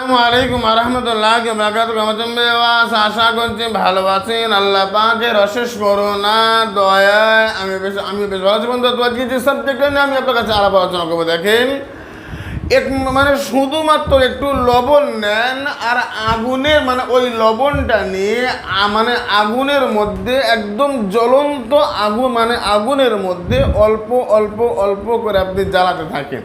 আসসালামু আলাইকুম আরহামতুল্লাহ বারাকাত রহমতুল বেওয়াস আশা করছি ভালো আছেন। আল্লাহ পাকের অশেষ করোনা দয়ায় আমি বেশ আমি বেশ ভালো আছি বন্ধু। তো যে সাবজেক্টটা নিয়ে আমি আপনার কাছে আলাপ আলোচনা করব, দেখেন। এক মানে শুধুমাত্র একটু লবণ নেন আর আগুনের মানে ওই লবণটা নিয়ে মানে আগুনের মধ্যে একদম জ্বলন্ত আগুন মানে আগুনের মধ্যে অল্প অল্প অল্প করে আপনি জ্বালাতে থাকেন।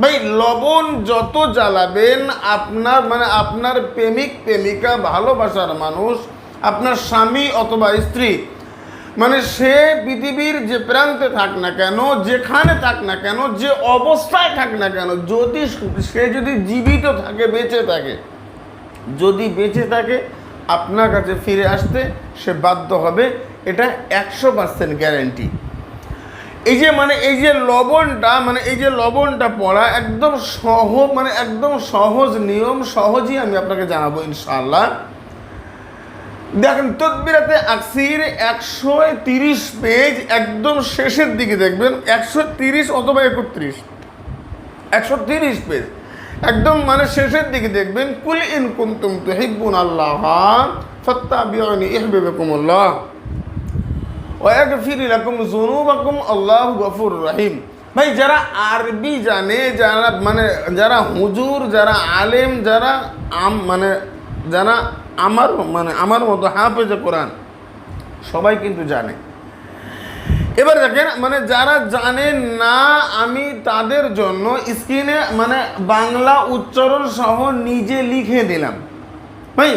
ভাই, লবণ যত জ্বালাবেন, আপনার মানে আপনার প্রেমিক, প্রেমিকা, ভালোবাসার মানুষ, আপনার স্বামী অথবা স্ত্রী মানে সে পৃথিবীর যে প্রান্তে থাক না কেন, যেখানে থাক না কেন, যে অবস্থায় থাক না কেন, যদি সে যদি জীবিত থাকে, বেঁচে থাকে, যদি বেঁচে থাকে, আপনার কাছে ফিরে আসতে সে বাধ্য হবে, এটা একশো পার্সেন্ট গ্যারেন্টি এই যে মানে এই যে লবণটা মানে এই যে লবণটা পড়া একদম সহ মানে একদম সহজ নিয়ম, সহজই আমি আপনাকে জানাব ইনশাল্লাহ দেখেন, তদবিরাতে আকসির একশো তিরিশ পেজ একদম শেষের দিকে দেখবেন, একশো তিরিশ অথবা একত্রিশ। একশো তিরিশ পেজ। একদম মানে শেষের দিকে দেখবেন, কুল ইন কুন্তুম তুহিব্বুন আল্লাহ ফাত্তাবিউনি ইহবিবকুমুল্লাহ। ওয়াগফির লাকুম যুনুবাকুম, আল্লাহু গফুরুর রহিম। ভাই, যারা আরবি জানে, যারা মানে যারা হুজুর, যারা আলেম, যারা আম মানে যারা আমার মানে আমার মতো হাফেজে কোরআন, সবাই কিন্তু জানে। এবার দেখেন মানে যারা জানেন না আমি তাদের জন্য স্ক্রিনে মানে বাংলা উচ্চারণ সহ নিজে লিখে দিলাম। ভাই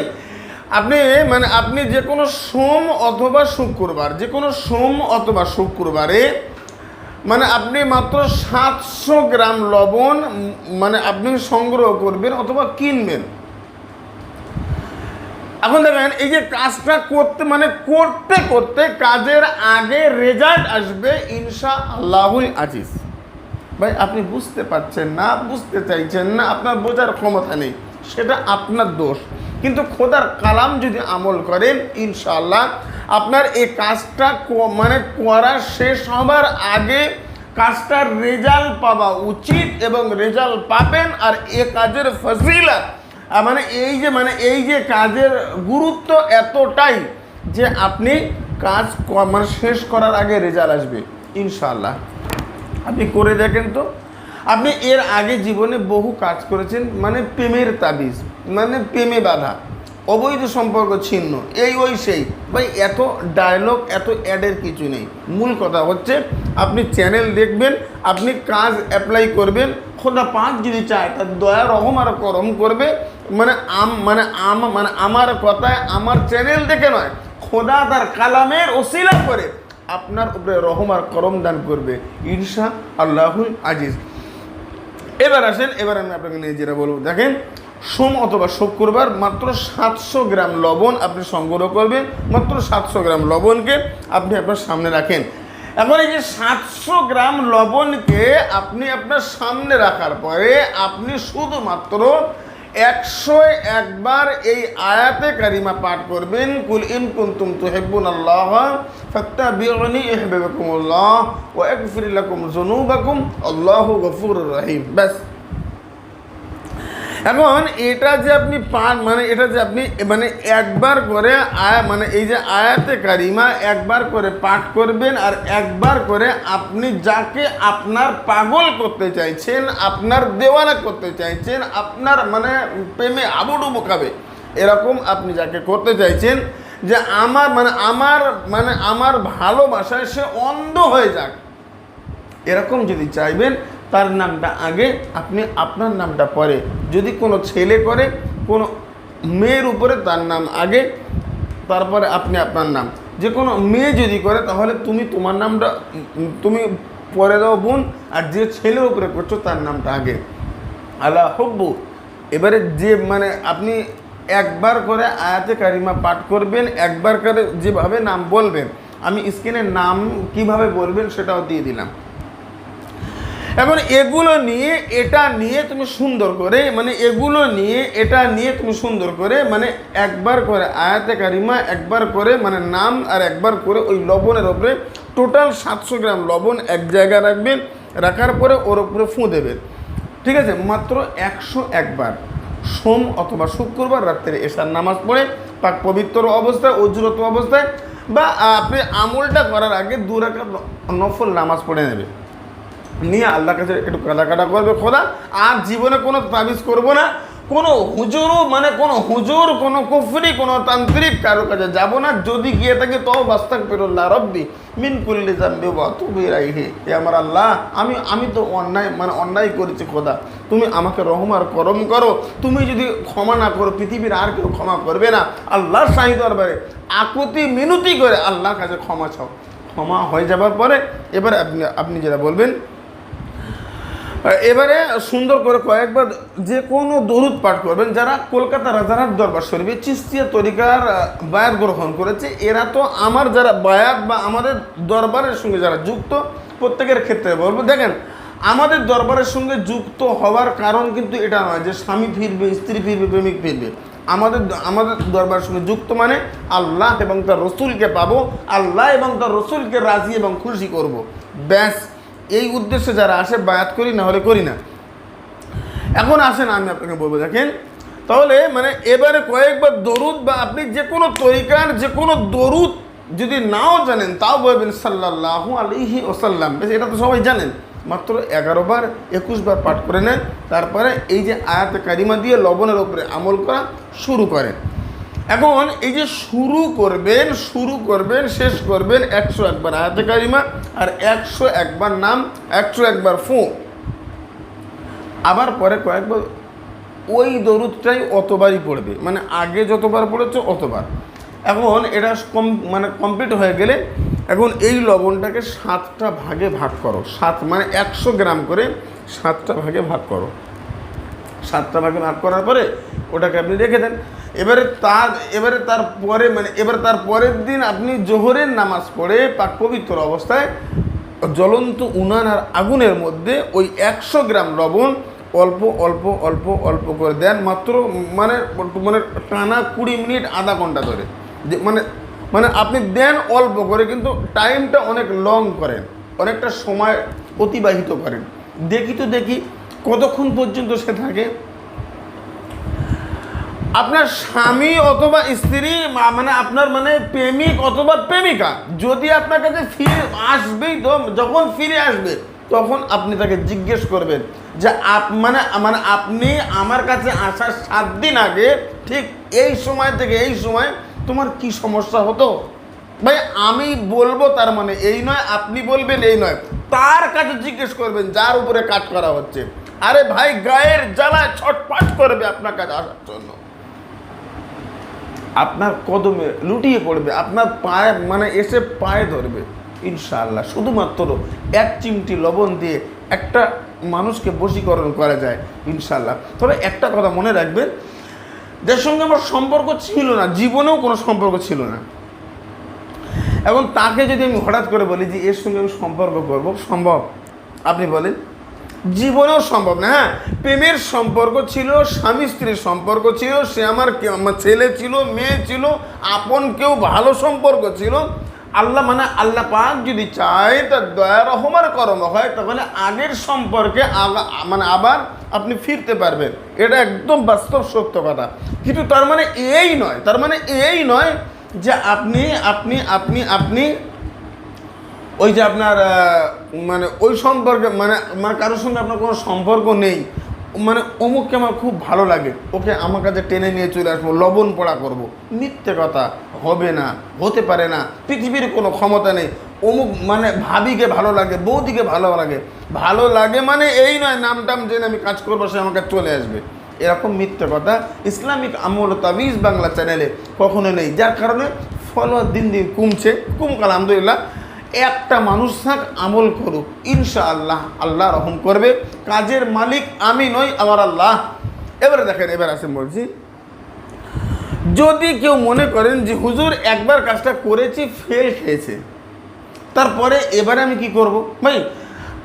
আপনি মানে আপনি যে কোনো সোম অথবা শুক্রবার, যে কোনো সোম অথবা শুক্রবারে মানে আপনি মাত্র সাতশো গ্রাম লবণ মানে আপনি সংগ্রহ করবেন অথবা কিনবেন। এখন দেখেন, এই যে কাজটা করতে মানে করতে করতে কাজের আগে রেজাল্ট আসবে ইনশা আল্লাহুল আজিজ। ভাই, আপনি বুঝতে পারছেন না, বুঝতে চাইছেন না, আপনার বোঝার ক্ষমতা নেই, সেটা আপনার দোষ। কিন্তু খোদার কালাম যদি আমল করেন, ইনশাআল্লাহ আপনার এই কাজটা মানে করা শেষ হবার আগে কাজটার রেজাল্ট পাওয়া উচিত এবং রেজাল্ট পাবেন আর এ কাজের ফজিলা মানে এই যে মানে এই যে কাজের গুরুত্ব এতটাই যে আপনি কাজ মানে শেষ করার আগে রেজাল্ট আসবে ইনশাল্লাহ আপনি করে দেখেন তো। আপনি এর আগে জীবনে বহু কাজ করেছেন মানে প্রেমের তাবিজ। মানে প্রেমে বাধা, অবৈধ সম্পর্ক ছিন্ন, এই ওই সেই। ভাই, এত ডায়লগ এত অ্যাডের কিছু নেই। মূল কথা হচ্ছে, আপনি চ্যানেল দেখবেন, আপনি কাজ অ্যাপ্লাই করবেন, খোদা পাঁচ যদি চায়, তার দয়া, রহম আর করম করবে মানে আম মানে আম মানে আমার কথায়, আমার চ্যানেল দেখে নয়, খোদা তার কালামের ওসিলা করে, আপনার উপরে রহম আর করম দান করবে, ইনশা আল্লাহুল আজিজ। এবার আসেন, এবার আমি আপনাকে নিয়ে যেটা বলব। দেখেন সোম অথবা শুক্রবার মাত্র সাতশো গ্রাম লবণ আপনি সংগ্রহ করবেন। মাত্র সাতশো গ্রাম লবণকে আপনি আপনার সামনে রাখেন। এখন এই যে সাতশো গ্রাম লবণকে আপনি আপনার সামনে রাখার পরে আপনি শুধুমাত্র একশো একবার এই আয়াতে কারিমা পাঠ করবেন। কুল ইন কুনতুম তুহিব্বুন আল্লাহ ফত্তা ফাত্তাবিউনি ইহবিবকুমুল্লাহ ওয়া ইয়াগফির লাকুম যুনুবাকুম। আল্লাহু গফুর রহিম। ব্যাস। এখন এটা যে আপনি পান মানে এটা যে আপনি মানে একবার করে আয়া মানে এই যে আয়াতে কারিমা একবার করে পাঠ করবেন আর একবার করে আপনি যাকে আপনার পাগল করতে চাইছেন, আপনার দেওয়ানা করতে চাইছেন, আপনার মানে প্রেমে আবুডুবু খাবে এরকম আপনি যাকে করতে চাইছেন, যে আমার মানে আমার মানে আমার ভালোবাসায় সে অন্ধ হয়ে যাক। এরকম যদি চাইবেন তার নামটা আগে, আপনি আপনার নামটা পরে। যদি কোনো ছেলে করে কোনো মেয়ের উপরে তার নাম আগে, তারপরে আপনি আপনার নাম। যে কোনো মেয়ে যদি করে, তাহলে তুমি তোমার নামটা, তুমি পরে দাও বোন, আর যে ছেলের উপরে করছ, তার নামটা আগে। আল্লাহ হব্বু। এবারে যে মানে আপনি একবার করে আয়াতে কারিমা পাঠ করবেন, একবার করে যেভাবে নাম বলবেন, আমি স্ক্রিনে নাম কীভাবে বলবেন সেটাও দিয়ে দিলাম। এখন এগুলো নিয়ে, এটা নিয়ে তুমি সুন্দর করে মানে এগুলো নিয়ে, এটা নিয়ে তুমি সুন্দর করে মানে একবার করে আয়াতে কারিমা, একবার করে মানে নাম আর একবার করে ওই লবণের ওপরে টোটাল সাতশো গ্রাম লবণ এক জায়গায় রাখবেন রাখার পরে ওর ওপরে ফুঁ দেবেন ঠিক আছে? মাত্র একশো একবার সোম অথবা শুক্রবার রাত্রে এশার নামাজ পড়ে, পাক পবিত্র অবস্থায়, অজুরত অবস্থায়, বা আপনি আমলটা করার আগে দু রাকাত নফল নামাজ পড়ে নেবে। নিয়ে আল্লাহ কাছে একটু কাটা করবে খোদা। আর জীবনে কোনো তাবিজ করব না। কোনো হুজুরও মানে কোনো হুজুর, কোনো কুফরি, কোনো তান্ত্রিক কারও কাছে যাব না। যদি গিয়ে থাকে তো বাস্তাক পেরুল্লাহ রব্বি মিন কুল্লি জাম্বি বা তুমি রাইহে এ আমার আল্লাহ, আমি আমি তো অন্যায় মানে অন্যায় করেছি খোদা। তুমি আমাকে রহম আর করম করো। তুমি যদি ক্ষমা না করো, পৃথিবীর আর কেউ ক্ষমা করবে না। আল্লাহর শাহী দরবারে আকুতি মিনতি করে আল্লাহর কাছে ক্ষমা চাও। ক্ষমা হয়ে যাবার পরে এবার আপনি আপনি যেটা বলবেন এবারে সুন্দর করে কয়েকবার যে কোনো দরুদ পাঠ করবেন যারা কলকাতা রাজারহাট দরবার শরীফে চিস্তিয়া তরিকার বায়াত গ্রহণ করেছে, এরা তো আমার যারা বায়াত বা আমাদের দরবারের সঙ্গে যারা যুক্ত, প্রত্যেকের ক্ষেত্রে বলব, দেখেন, আমাদের দরবারের সঙ্গে যুক্ত হওয়ার কারণ কিন্তু এটা নয় যে স্বামী ফিরবে, স্ত্রী ফিরবে, প্রেমিক ফিরবে। আমাদের আমাদের দরবারের সঙ্গে যুক্ত মানে আল্লাহ এবং তার রসুলকে পাবো, আল্লাহ এবং তার রসুলকে রাজি এবং খুশি করব। ব্যাস এই উদ্দেশ্যে যারা আসে, বায়াত করি, না হলে করি না। এখন আসেন, আমি আপনাকে বলব, দেখেন, তাহলে মানে এবারে কয়েকবার দরুদ বা আপনি যে কোনো তরিকার, যে কোনো দরুদ যদি নাও জানেন, তাও বলবেন সাল্লাহ আলিহি ওসাল্লাম বেশ, এটা তো সবাই জানেন। মাত্র এগারো বার, একুশ বার পাঠ করে নেন, তারপরে এই যে আয়াত কারিমা দিয়ে লবণের ওপরে আমল করা শুরু করেন। এখন এই যে শুরু করবেন শুরু করবেন, শেষ করবেন, একশো একবার আয়াতে কারিমা আর একশো একবার নাম, একশো একবার ফু। আবার পরে কয়েকবার ওই দরুদটাই অতবারই পড়বে। মানে আগে যতবার পড়েছো অতবার। এখন এটা কম মানে কমপ্লিট হয়ে গেলে এখন এই লবণটাকে সাতটা ভাগে ভাগ করো। সাত মানে একশো গ্রাম করে সাতটা ভাগে ভাগ করো। সাতটা ভাগে ভাগ করার পরে ওটাকে আপনি রেখে দেন। এবারে তার এবারে তার পরে মানে এবারে তার পরের দিন আপনি জোহরের নামাজ পড়ে পাক পবিত্র অবস্থায় জ্বলন্ত উনান আর আগুনের মধ্যে ওই একশো গ্রাম লবণ অল্প অল্প অল্প অল্প করে দেন। মাত্র মানে মানে টানা কুড়ি মিনিট, আধা ঘণ্টা ধরে। মানে মানে আপনি দেন অল্প করে, কিন্তু টাইমটা অনেক লং করেন। অনেকটা সময় অতিবাহিত করেন। দেখি তো দেখি কতক্ষণ পর্যন্ত সে থাকে? আপনার স্বামী অথবা স্ত্রী মানে আপনার মানে প্রেমিক অথবা প্রেমিকা, যদি আপনার কাছে ফিরে আসবেই তো, যখন ফিরে আসবে, তখন আপনি তাকে জিজ্ঞেস করবেন যে আপ মানে মানে আপনি আমার কাছে আসার সাত দিন আগে, ঠিক এই সময় থেকে এই সময় তোমার কি সমস্যা হতো? ভাই, আমি বলব তার মানে এই নয়, আপনি বলবেন এই নয়। তার কাছে জিজ্ঞেস করবেন, যার উপরে কাজ করা হচ্ছে। আরে ভাই, গায়ের জ্বালায় ছটপাট করবে আপনার কাছে আসার জন্য। আপনার কদমে লুটিয়ে পড়বে, আপনার পায়ে মানে এসে পায়ে ধরবে, ইনশাআল্লাহ। শুধুমাত্র এক চিমটি লবণ দিয়ে একটা মানুষকে বশীকরণ করা যায়, ইনশাআল্লাহ। তবে একটা কথা মনে রাখবেন যার সঙ্গে আমার সম্পর্ক ছিল না, জীবনেও কোনো সম্পর্ক ছিল না। এবং তাকে যদি আমি হঠাৎ করে বলি যে, এর সঙ্গে আমি সম্পর্ক করব সম্ভব? আপনি বলেন। জীবনেও সম্ভব না হ্যাঁ? প্রেমের সম্পর্ক ছিল, স্বামী স্ত্রীর সম্পর্ক ছিল, সে আমার ছেলে ছিল, মেয়ে ছিল, আপন কেউ, ভালো সম্পর্ক ছিল। আল্লাহ মানে আল্লাহ পাক যদি চায়, তার দয়া রহমার কর্ম হয়, তাহলে আগের সম্পর্কে মানে আবার আপনি ফিরতে পারবেন। এটা একদম বাস্তব সত্য কথা। কিন্তু তার মানে এই নয়, তার মানে এই নয় যে আপনি আপনি আপনি আপনি ওই যে আপনার মানে ওই সম্পর্কে মানে মানে কারোর সঙ্গে আপনার কোনো সম্পর্ক নেই মানে অমুককে আমার খুব ভালো লাগে। ওকে আমার কাছে টেনে নিয়ে চলে আসব, লবণ পড়া করব। মিথ্যে কথা হবে না, হতে পারে না, পৃথিবীর কোনো ক্ষমতা নেই। অমুক মানে ভাবিকে ভালো লাগে, বৌদিকে ভালো লাগে। ভালো লাগে মানে এই নয় নাম টাম জেনে আমি কাজ করব, সে আমাকে চলে আসবে। এরকম মিথ্যে কথা ইসলামিক আমল তাবিজ বাংলা চ্যানেলে কখনো নেই। যার কারণে ফলোয়ার দিন দিন কমছে। কমুক আলহামদুলিল্লাহ একটা মানুষ থাক, আমল করুক। ইনশাআল্লাহ, আল্লাহ আল্লাহ রহম করবে। কাজের মালিক আমি নই, আমার আল্লাহ। এবারে দেখেন, এবার আসেন বলছি যদি কেউ মনে করেন যে, হুজুর, একবার কাজটা করেছি, ফেল খেয়েছে। তারপরে এবারে আমি কি করব? ভাই,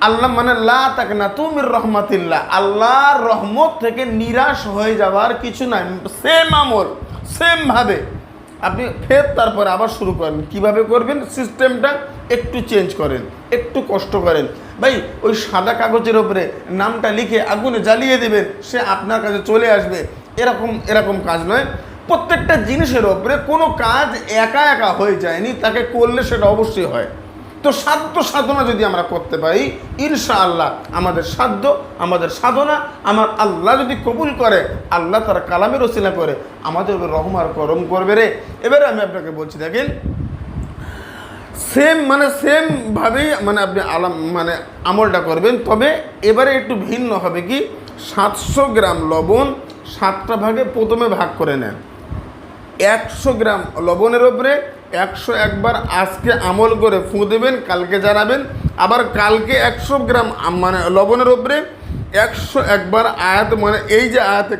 আল্লাহ মানে লা তাক না তুমির রহমাতিল্লাহ। আল্লাহর রহমত থেকে নিরাশ হয়ে যাওয়ার কিছু নাই। সেম আমল সেম ভাবে। আপনি ফের তারপরে আবার শুরু করেন। কীভাবে করবেন? সিস্টেমটা একটু চেঞ্জ করেন, একটু কষ্ট করেন। ভাই, ওই সাদা কাগজের ওপরে নামটা লিখে আগুনে জ্বালিয়ে দেবেন, সে আপনার কাছে চলে আসবে। এরকম এরকম কাজ নয়। প্রত্যেকটা জিনিসের ওপরে কোনো কাজ একা একা হয়ে যায়নি, তাকে করলে সেটা অবশ্যই হয়। তো সাধ্য সাধনা যদি আমরা করতে পারি, ইনশাআল্লাহ আমাদের সাধ্য, আমাদের সাধনা, আমার আল্লাহ যদি কবুল করে, আল্লাহ তার কালামের ওসিলা করে, আমাদের উপর রহম আর করম করবে রে। এবারে আমি আপনাকে বলছি, দেখেন সেম মানে সেম ভাবেই মানে আপনি আলাম মানে আমলটা করবেন, তবে এবারে একটু ভিন্ন হবে কি, সাতশো গ্রাম লবণ সাতটা ভাগে প্রথমে ভাগ করে নেন। একশো গ্রাম লবণের ওপরে একশো একবার আজকে আমল করে ফুঁ দেবেন, কালকে জানাবেন। আবার কালকে একশো গ্রাম মানে লবণের ওপরে একশো একবার আয়াত মানে এই যে আয়াতে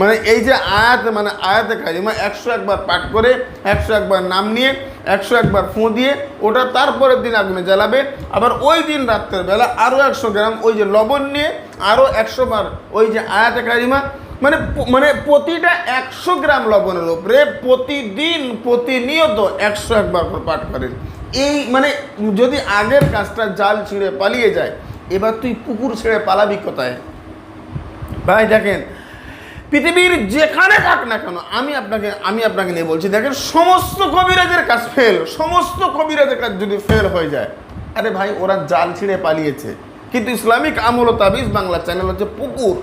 মানে এই যে আয়াত মানে আয়াতে কারিমা একশো একবার পাঠ করে, একশো একবার নাম নিয়ে, একশো একবার ফুঁ দিয়ে, ওটা তারপরের দিন আগুনে জ্বালাবে। আবার ওই দিন রাত্রের বেলা আরও একশো গ্রাম ওই যে লবণ নিয়ে আরও একশো বার ওই যে আয়াতে কারিমা মানে মানে প্রতিটা একশো গ্রাম লবণের উপরে প্রতিদিন, প্রতিনিয়ত একশো একবার করে পাঠ করেন। এই মানে যদি আগের কাজটা জাল ছিঁড়ে পালিয়ে যায়, এবার তুই পুকুর ছেড়ে পালাবি কোথায়? ভাই, দেখেন, পৃথিবীর যেখানে থাক না কেন, আমি আপনাকে আমি আপনাকে নিয়ে বলছি, দেখেন, সমস্ত কবিরাজের কাজ ফেল সমস্ত কবিরাজের কাজ যদি ফেল হয়ে যায়, আরে ভাই, ওরা জাল ছিঁড়ে পালিয়েছে। কিন্তু ইসলামিক আমল ও তাবিজ বাংলা চ্যানেল হচ্ছে পুকুর।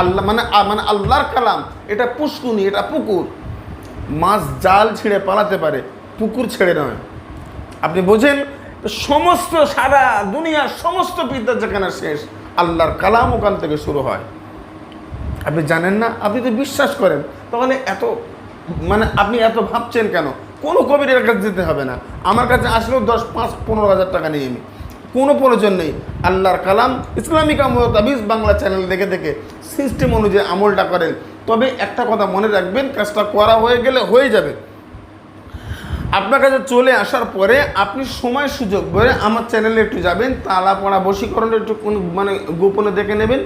আল্লাহ মানে মানে আল্লাহর কালাম, এটা পুষ্কুনি, এটা পুকুর। মাছ জাল ছিঁড়ে পালাতে পারে, পুকুর ছেড়ে নয়। আপনি বোঝেন? সমস্ত সারা দুনিয়ার সমস্ত বিদ্যা যেখানে শেষ, আল্লাহর কালাম ওখান থেকে শুরু হয়। আপনি জানেন না? আপনি তো বিশ্বাস করেন, তাহলে এত মানে আপনি এত ভাবছেন কেন? কোনো কবিরের কাছে যেতে হবে না। আমার কাছে আসলেও দশ, পাঁচ, পনেরো হাজার টাকা নিয়ে আমি কোনো প্রয়োজন নেই। আল্লাহর কালাম, ইসলামিক আমল বাংলা চ্যানেল দেখে দেখে সিস্টেম অনুযায়ী আমলটা করেন। তবে একটা কথা মনে রাখবেন, কাজটা করা হয়ে গেলে হয়ে যাবে। আপনার কাছে চলে আসার পরে আপনি সময় সুযোগ করে আমার চ্যানেলে একটু যাবেন তালা পড়া বসীকরণটা একটু মানে গোপনে দেখে নেবেন।